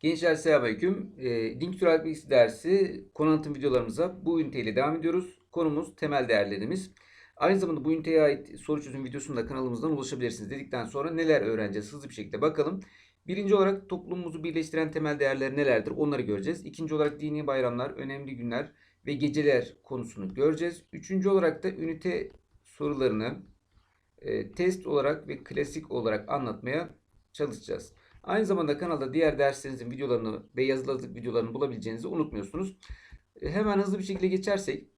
Gençler selamünaleyküm. E, Link Türel Bilgisi dersi konu anlatım videolarımıza bu üniteyle devam ediyoruz. Konumuz temel değerlerimiz. Aynı zamanda bu üniteye ait soru çözüm videosunu da kanalımızdan ulaşabilirsiniz dedikten sonra neler öğreneceğiz hızlı bir şekilde bakalım. Birinci olarak toplumumuzu birleştiren temel değerler nelerdir onları göreceğiz. İkinci olarak dini bayramlar, önemli günler ve geceler konusunu göreceğiz. Üçüncü olarak da ünite sorularını e, test olarak ve klasik olarak anlatmaya çalışacağız. Aynı zamanda kanalda diğer derslerinizin videolarını ve yazılı hazırlık videolarını bulabileceğinizi unutmuyorsunuz. E, Hemen hızlı bir şekilde geçersek.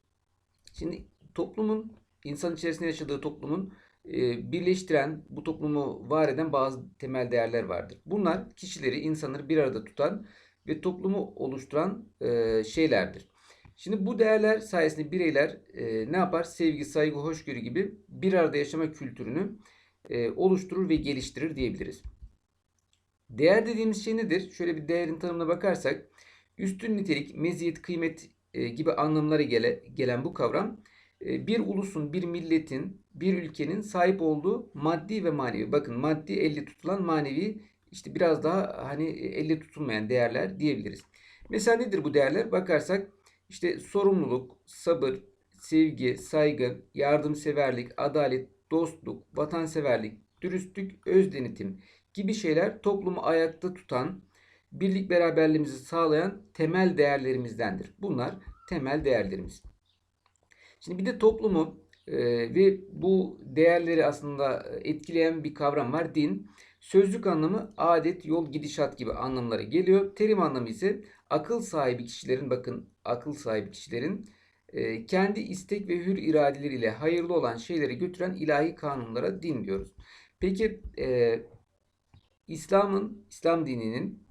Şimdi toplumun, insan içerisinde yaşadığı toplumun e, birleştiren, bu toplumu var eden bazı temel değerler vardır. Bunlar kişileri, insanları bir arada tutan ve toplumu oluşturan e, şeylerdir. Şimdi bu değerler sayesinde bireyler ne yapar? Sevgi, saygı, hoşgörü gibi bir arada yaşama kültürünü oluşturur ve geliştirir diyebiliriz. Değer dediğimiz şey nedir? Şöyle bir değerin tanımına bakarsak üstün nitelik, meziyet, kıymet e, gibi anlamlara gele, gelen bu kavram e, bir ulusun, bir milletin, bir ülkenin sahip olduğu maddi ve manevi. Bakın maddi elle tutulan manevi işte biraz daha hani elle tutulmayan değerler diyebiliriz. Mesela nedir bu değerler? Bakarsak işte sorumluluk, sabır, sevgi, saygı, yardımseverlik, adalet, dostluk, vatanseverlik, dürüstlük, öz denetim gibi şeyler toplumu ayakta tutan, birlik beraberliğimizi sağlayan temel değerlerimizdendir. Bunlar temel değerlerimiz. Şimdi bir de toplumu e, ve bu değerleri aslında etkileyen bir kavram var. Din. Sözlük anlamı adet, yol, gidişat gibi anlamlara geliyor. Terim anlamı ise akıl sahibi kişilerin bakın akıl sahibi kişilerin e, kendi istek ve hür iradeleriyle hayırlı olan şeyleri götüren ilahi kanunlara din diyoruz. Peki e, İslam'ın, İslam dininin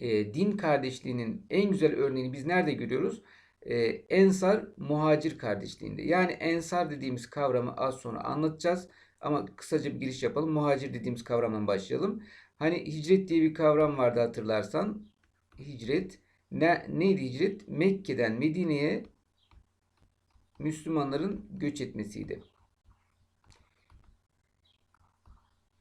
e, din kardeşliğinin en güzel örneğini biz nerede görüyoruz? E, ensar muhacir kardeşliğinde. Yani ensar dediğimiz kavramı az sonra anlatacağız. Ama kısaca bir giriş yapalım. Muhacir dediğimiz kavramdan başlayalım. Hani hicret diye bir kavram vardı hatırlarsan. Hicret. Ne, neydi hicret? Mekke'den Medine'ye Müslümanların göç etmesiydi.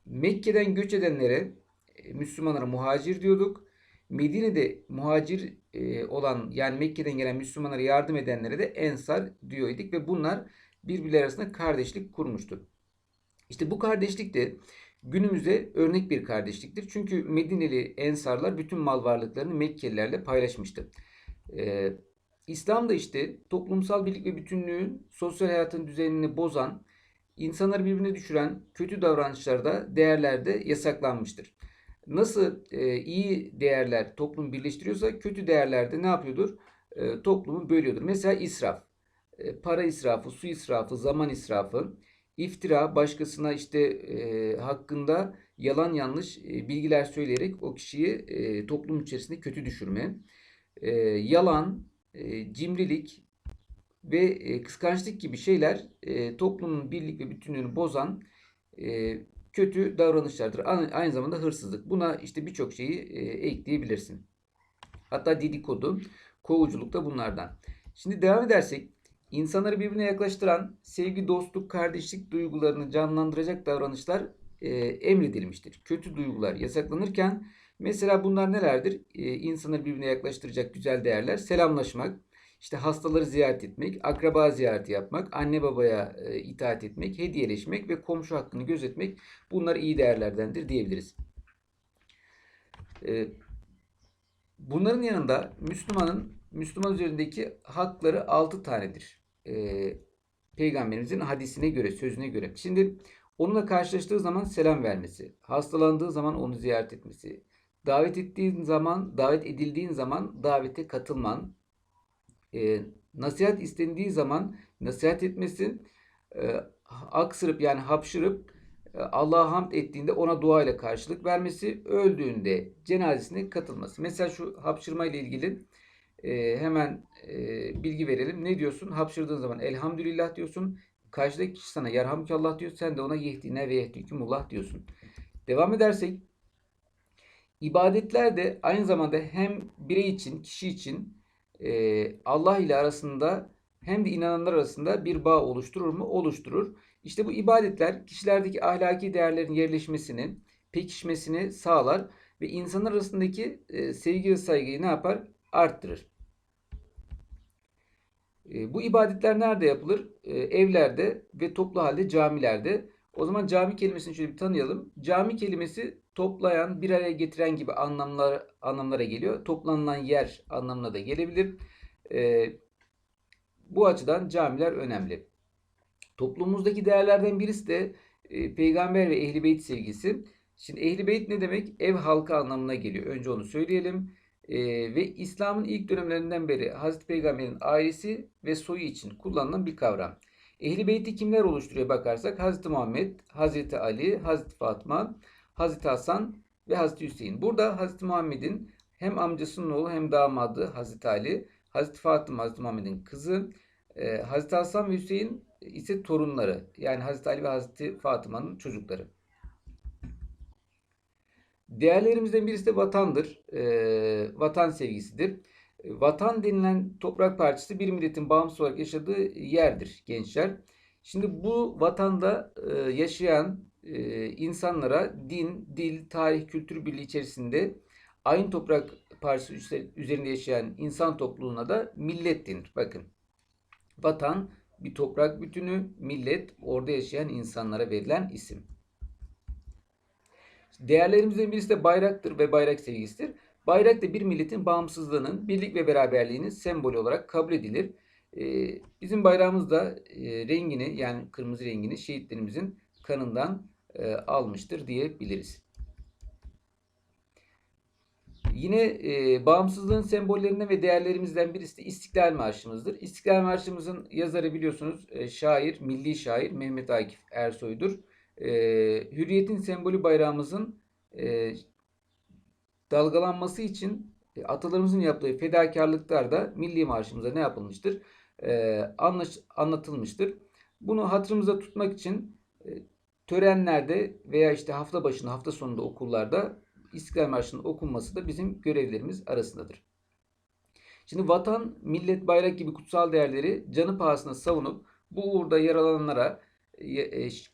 Mekke'den göç edenlere e, Müslümanlara muhacir diyorduk. Medine'de muhacir e, olan yani Mekke'den gelen Müslümanlara yardım edenlere de ensar diyorduk ve bunlar birbirleri arasında kardeşlik kurmuştu. İşte bu kardeşlik de günümüzde örnek bir kardeşliktir. Çünkü Medineli ensarlar bütün mal varlıklarını Mekkelilerle paylaşmıştı. Ee, İslam da işte toplumsal birlik ve bütünlüğün sosyal hayatın düzenini bozan, insanları birbirine düşüren kötü davranışlarda, değerlerde yasaklanmıştır. Nasıl e, iyi değerler toplum birleştiriyorsa kötü değerlerde ne yapıyordur? E, toplumu bölüyordur. Mesela israf, e, para israfı, su israfı, zaman israfı, iftira, başkasına işte e, hakkında yalan yanlış e, bilgiler söyleyerek o kişiyi e, toplum içerisinde kötü düşürme, e, yalan, e, cimrilik ve e, kıskançlık gibi şeyler e, toplumun birlik ve bütünlüğünü bozan e, kötü davranışlardır. Aynı zamanda hırsızlık. Buna işte birçok şeyi ekleyebilirsin. Hatta dedikodu, kovuculuk da bunlardan. Şimdi devam edersek insanları birbirine yaklaştıran sevgi, dostluk, kardeşlik duygularını canlandıracak davranışlar emredilmiştir. Kötü duygular yasaklanırken mesela bunlar nelerdir? E, insanları birbirine yaklaştıracak güzel değerler. Selamlaşmak, işte hastaları ziyaret etmek, akraba ziyareti yapmak, anne babaya e, itaat etmek, hediyeleşmek ve komşu hakkını gözetmek bunlar iyi değerlerdendir diyebiliriz. E, bunların yanında Müslümanın Müslüman üzerindeki hakları 6 tanedir. E, Peygamberimizin hadisine göre, sözüne göre. Şimdi onunla karşılaştığı zaman selam vermesi, hastalandığı zaman onu ziyaret etmesi, davet ettiğin zaman, davet edildiğin zaman davete katılman, e, nasihat istendiği zaman nasihat etmesin, e, aksırıp yani hapşırıp e, Allah'a hamd ettiğinde ona dua ile karşılık vermesi, öldüğünde cenazesine katılması. Mesela şu hapşırma ile ilgili e, hemen e, bilgi verelim. Ne diyorsun? Hapşırdığın zaman elhamdülillah diyorsun. Karşıdaki kişi sana yerhamdülillah diyor. Sen de ona yehdine ve yehdükümullah diyorsun. Devam edersek ibadetler de aynı zamanda hem birey için, kişi için e, Allah ile arasında hem de inananlar arasında bir bağ oluşturur mu? Oluşturur. İşte bu ibadetler kişilerdeki ahlaki değerlerin yerleşmesini, pekişmesini sağlar ve insanlar arasındaki e, sevgi ve saygıyı ne yapar? Arttırır. E, bu ibadetler nerede yapılır? E, evlerde ve toplu halde camilerde. O zaman cami kelimesini şöyle bir tanıyalım. Cami kelimesi toplayan, bir araya getiren gibi anlamlar anlamlara geliyor. Toplanılan yer anlamına da gelebilir. E, bu açıdan camiler önemli. Toplumumuzdaki değerlerden birisi de e, peygamber ve ehli beyt sevgisi. Şimdi ehli beyt ne demek? Ev halkı anlamına geliyor. Önce onu söyleyelim. E, ve İslam'ın ilk dönemlerinden beri Hazreti Peygamber'in ailesi ve soyu için kullanılan bir kavram. Ehli beyti kimler oluşturuyor bakarsak Hazreti Muhammed, Hazreti Ali, Hazreti Fatma, Hazreti Hasan ve Hazreti Hüseyin. Burada Hazreti Muhammed'in hem amcasının oğlu hem damadı Hazreti Ali, Hazreti Fatıma Hazreti Muhammed'in kızı, e, Hazreti Hasan ve Hüseyin ise torunları. Yani Hazreti Ali ve Hazreti Fatıma'nın çocukları. Değerlerimizden birisi de vatandır. E, vatan sevgisidir. Vatan denilen toprak parçası bir milletin bağımsız olarak yaşadığı yerdir gençler. Şimdi bu vatanda e, yaşayan e, insanlara din, dil, tarih, kültür birliği içerisinde aynı toprak parçası üzerinde yaşayan insan topluluğuna da millet denir. Bakın vatan bir toprak bütünü, millet orada yaşayan insanlara verilen isim. Değerlerimizden birisi de bayraktır ve bayrak sevgisidir. Bayrak da bir milletin bağımsızlığının, birlik ve beraberliğinin sembolü olarak kabul edilir. Ee, bizim bayrağımız da e, rengini yani kırmızı rengini şehitlerimizin kanından e, almıştır diyebiliriz. Yine e, bağımsızlığın sembollerinden ve değerlerimizden birisi de İstiklal Marşımızdır. İstiklal Marşımızın yazarı biliyorsunuz e, şair, milli şair Mehmet Akif Ersoy'dur. E, hürriyetin sembolü bayrağımızın e, dalgalanması için e, atalarımızın yaptığı fedakarlıklar da milli marşımıza ne yapılmıştır? E, anlaş, anlatılmıştır. Bunu hatırımıza tutmak için e, törenlerde veya işte hafta başında hafta sonunda okullarda İstiklal Marşı'nın okunması da bizim görevlerimiz arasındadır. Şimdi vatan, millet, bayrak gibi kutsal değerleri canı pahasına savunup bu uğurda yaralananlara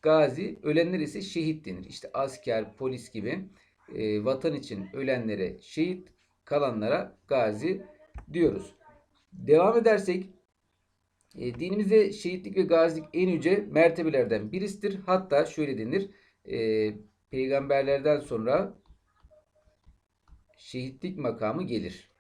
gazi, ölenler ise şehit denir. İşte asker, polis gibi e, vatan için ölenlere şehit, kalanlara gazi diyoruz. Devam edersek e, dinimizde şehitlik ve gazilik en yüce mertebelerden birisidir. Hatta şöyle denir. E, peygamberlerden sonra şehitlik makamı gelir.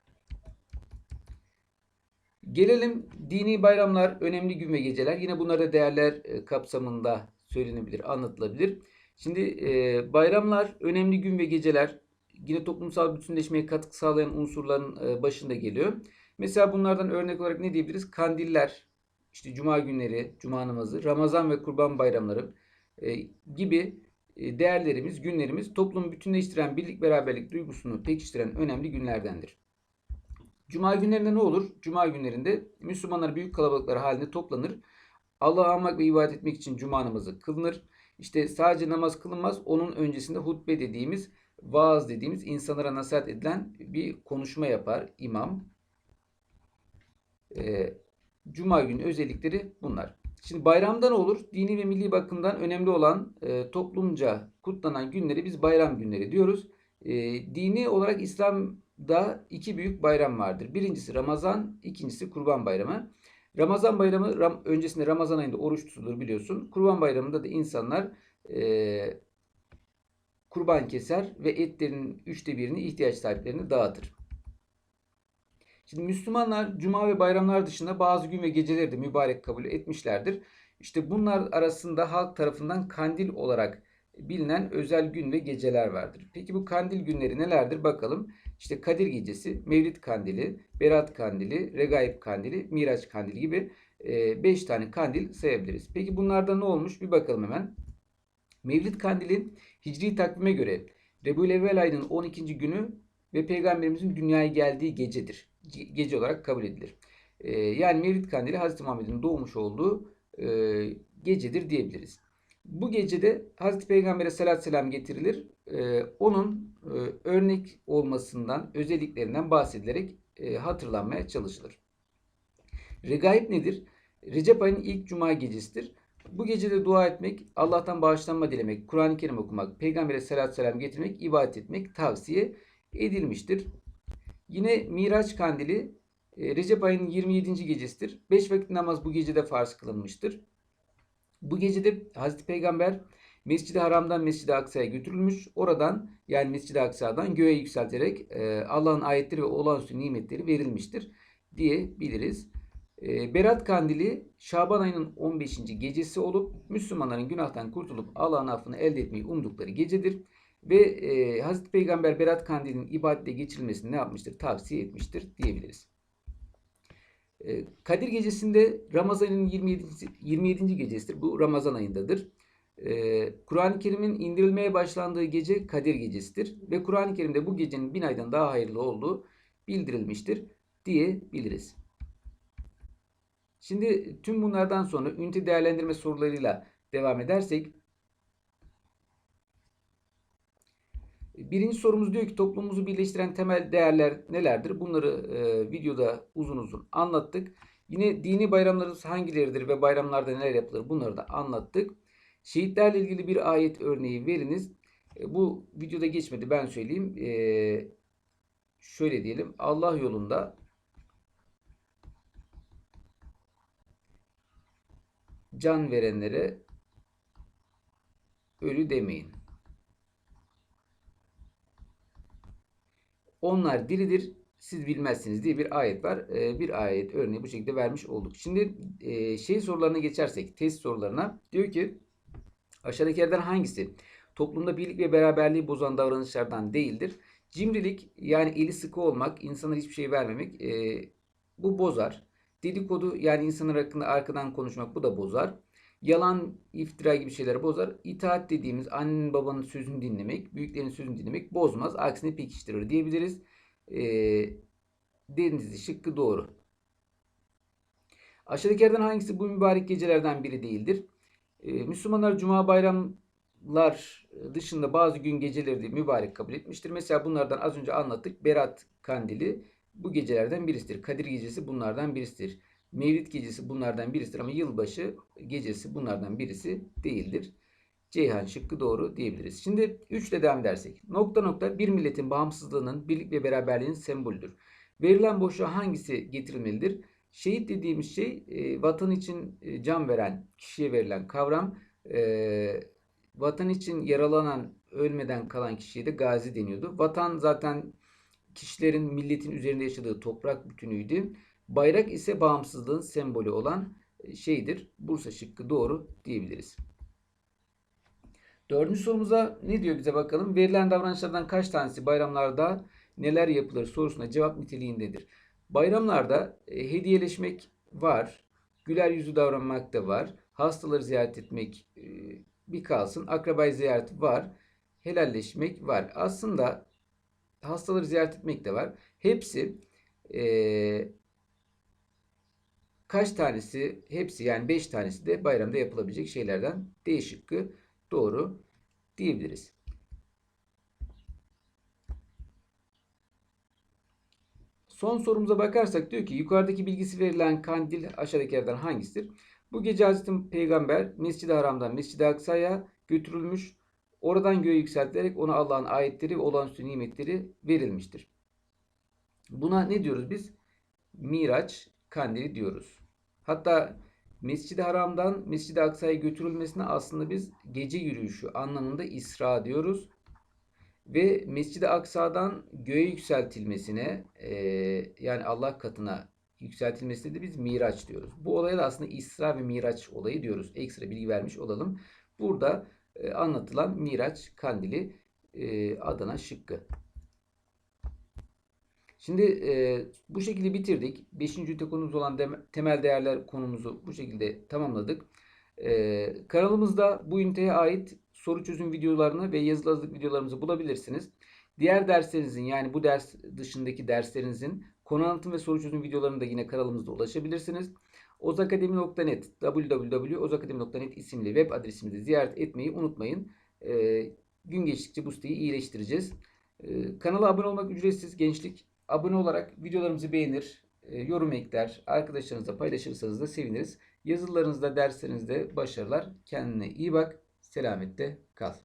Gelelim dini bayramlar, önemli gün ve geceler. Yine bunlarda değerler e, kapsamında söylenebilir, anlatılabilir. Şimdi e, bayramlar, önemli gün ve geceler yine toplumsal bütünleşmeye katkı sağlayan unsurların e, başında geliyor. Mesela bunlardan örnek olarak ne diyebiliriz? Kandiller, işte cuma günleri, cuma namazı, Ramazan ve kurban bayramları e, gibi e, değerlerimiz, günlerimiz toplumu bütünleştiren birlik beraberlik duygusunu pekiştiren önemli günlerdendir. Cuma günlerinde ne olur? Cuma günlerinde Müslümanlar büyük kalabalıklar halinde toplanır. Allah'a anmak ve ibadet etmek için cuma namazı kılınır. İşte sadece namaz kılınmaz. Onun öncesinde hutbe dediğimiz, vaaz dediğimiz insanlara nasihat edilen bir konuşma yapar imam. Ee, Cuma günü özellikleri bunlar. Şimdi bayramda ne olur? Dini ve milli bakımdan önemli olan e, toplumca kutlanan günleri biz bayram günleri diyoruz. E, dini olarak İslam'da iki büyük bayram vardır. Birincisi Ramazan, ikincisi Kurban Bayramı. Ramazan bayramı ram, öncesinde Ramazan ayında oruç tutulur biliyorsun. Kurban bayramında da insanlar e, kurban keser ve etlerin üçte birini ihtiyaç sahiplerine dağıtır. Şimdi Müslümanlar cuma ve bayramlar dışında bazı gün ve geceleri de mübarek kabul etmişlerdir. İşte bunlar arasında halk tarafından kandil olarak bilinen özel gün ve geceler vardır. Peki bu kandil günleri nelerdir bakalım. İşte Kadir Gecesi, Mevlid Kandili, Berat Kandili, Regaib Kandili, Miraç Kandili gibi 5 e, tane kandil sayabiliriz. Peki bunlarda ne olmuş bir bakalım hemen. Mevlid Kandili Hicri takvime göre Rebül ayının 12. günü ve Peygamberimizin dünyaya geldiği gecedir gece olarak kabul edilir. E, yani Mevlid Kandili Hazreti Muhammed'in doğmuş olduğu e, gecedir diyebiliriz. Bu gecede Hazreti Peygamber'e salat selam getirilir. E, onun e, örnek olmasından, özelliklerinden bahsedilerek e, hatırlanmaya çalışılır. Regaib nedir? Recep ayının ilk cuma gecesidir. Bu gecede dua etmek, Allah'tan bağışlanma dilemek, Kur'an-ı Kerim okumak, Peygamber'e salatü selam getirmek, ibadet etmek tavsiye edilmiştir. Yine Miraç kandili e, Recep ayının 27. gecesidir. 5 vakit namaz bu gecede farz kılınmıştır. Bu gecede Hazreti Peygamber Mescid-i Haram'dan Mescid-i Aksa'ya götürülmüş. Oradan yani Mescid-i Aksa'dan göğe yükselterek e, Allah'ın ayetleri ve olağanüstü nimetleri verilmiştir diyebiliriz. E, Berat Kandili Şaban ayının 15. gecesi olup Müslümanların günahtan kurtulup Allah'ın affını elde etmeyi umdukları gecedir. Ve e, Hazreti Peygamber Berat Kandili'nin ibadete geçirilmesini ne yapmıştır? Tavsiye etmiştir diyebiliriz. E, Kadir gecesinde Ramazan'ın 27. 27. gecesidir. Bu Ramazan ayındadır. E, Kur'an-ı Kerim'in indirilmeye başlandığı gece Kadir gecesidir. Ve Kur'an-ı Kerim'de bu gecenin bin aydan daha hayırlı olduğu bildirilmiştir diyebiliriz. Şimdi tüm bunlardan sonra ünite değerlendirme sorularıyla devam edersek Birinci sorumuz diyor ki toplumumuzu birleştiren temel değerler nelerdir? Bunları e, videoda uzun uzun anlattık. Yine dini bayramlarımız hangileridir ve bayramlarda neler yapılır? Bunları da anlattık. Şehitlerle ilgili bir ayet örneği veriniz. E, bu videoda geçmedi ben söyleyeyim. E, şöyle diyelim Allah yolunda can verenlere ölü demeyin. Onlar diridir, siz bilmezsiniz diye bir ayet var. Ee, bir ayet örneği bu şekilde vermiş olduk. Şimdi e, şey sorularına geçersek, test sorularına diyor ki aşağıdakilerden hangisi toplumda birlik ve beraberliği bozan davranışlardan değildir? Cimrilik yani eli sıkı olmak, insana hiçbir şey vermemek e, bu bozar. Dedikodu yani insanlar hakkında arkadan konuşmak bu da bozar. Yalan, iftira gibi şeyler bozar. İtaat dediğimiz annenin babanın sözünü dinlemek, büyüklerin sözünü dinlemek bozmaz. Aksine pekiştirir diyebiliriz. Ee, Denizli şıkkı doğru. Aşağıdakilerden hangisi bu mübarek gecelerden biri değildir? Ee, Müslümanlar Cuma bayramlar dışında bazı gün geceleri de mübarek kabul etmiştir. Mesela bunlardan az önce anlattık. Berat kandili bu gecelerden birisidir. Kadir gecesi bunlardan birisidir. Mevlid gecesi bunlardan birisidir ama yılbaşı gecesi bunlardan birisi değildir. Ceyhan şıkkı doğru diyebiliriz. Şimdi 3 ile devam edersek. Nokta nokta bir milletin bağımsızlığının, birlik ve beraberliğinin sembolüdür. Verilen boşluğa hangisi getirilmelidir? Şehit dediğimiz şey e, vatan için e, can veren kişiye verilen kavram. E, vatan için yaralanan, ölmeden kalan kişiye de gazi deniyordu. Vatan zaten kişilerin milletin üzerinde yaşadığı toprak bütünüydü. Bayrak ise bağımsızlığın sembolü olan e, şeydir. Bursa şıkkı doğru diyebiliriz. Dördüncü sorumuza ne diyor bize bakalım. Verilen davranışlardan kaç tanesi bayramlarda neler yapılır sorusuna cevap niteliğindedir. Bayramlarda e, hediyeleşmek var. Güler yüzü davranmak da var. Hastaları ziyaret etmek e, bir kalsın. Akrabayı ziyaret var. Helalleşmek var. Aslında hastaları ziyaret etmek de var. Hepsi e, kaç tanesi hepsi yani 5 tanesi de bayramda yapılabilecek şeylerden D doğru diyebiliriz. Son sorumuza bakarsak diyor ki yukarıdaki bilgisi verilen kandil aşağıdakilerden hangisidir? Bu gece Hazreti Peygamber Mescid-i Haram'dan Mescid-i Aksa'ya götürülmüş. Oradan göğe yükseltilerek ona Allah'ın ayetleri ve olağanüstü nimetleri verilmiştir. Buna ne diyoruz biz? Miraç kandili diyoruz. Hatta Mescid-i Haram'dan Mescid-i Aksa'ya götürülmesine aslında biz gece yürüyüşü anlamında İsra diyoruz. Ve Mescid-i Aksa'dan göğe yükseltilmesine e, yani Allah katına yükseltilmesine de biz Miraç diyoruz. Bu olaya da aslında İsra ve Miraç olayı diyoruz. Ekstra bilgi vermiş olalım. Burada e, anlatılan Miraç kandili e, Adana şıkkı. Şimdi e, bu şekilde bitirdik. Beşinci ünite konumuz olan de, temel değerler konumuzu bu şekilde tamamladık. E, kanalımızda bu üniteye ait soru çözüm videolarını ve yazılı hazırlık videolarımızı bulabilirsiniz. Diğer derslerinizin yani bu ders dışındaki derslerinizin konu anlatım ve soru çözüm videolarını da yine kanalımızda ulaşabilirsiniz. ozakademi.net www.ozakademi.net isimli web adresimizi ziyaret etmeyi unutmayın. E, gün geçtikçe bu siteyi iyileştireceğiz. E, kanala abone olmak ücretsiz gençlik abone olarak videolarımızı beğenir, e, yorum ekler, arkadaşlarınızla paylaşırsanız da seviniriz. Yazılarınızda, derslerinizde başarılar. Kendine iyi bak. Selamette kal.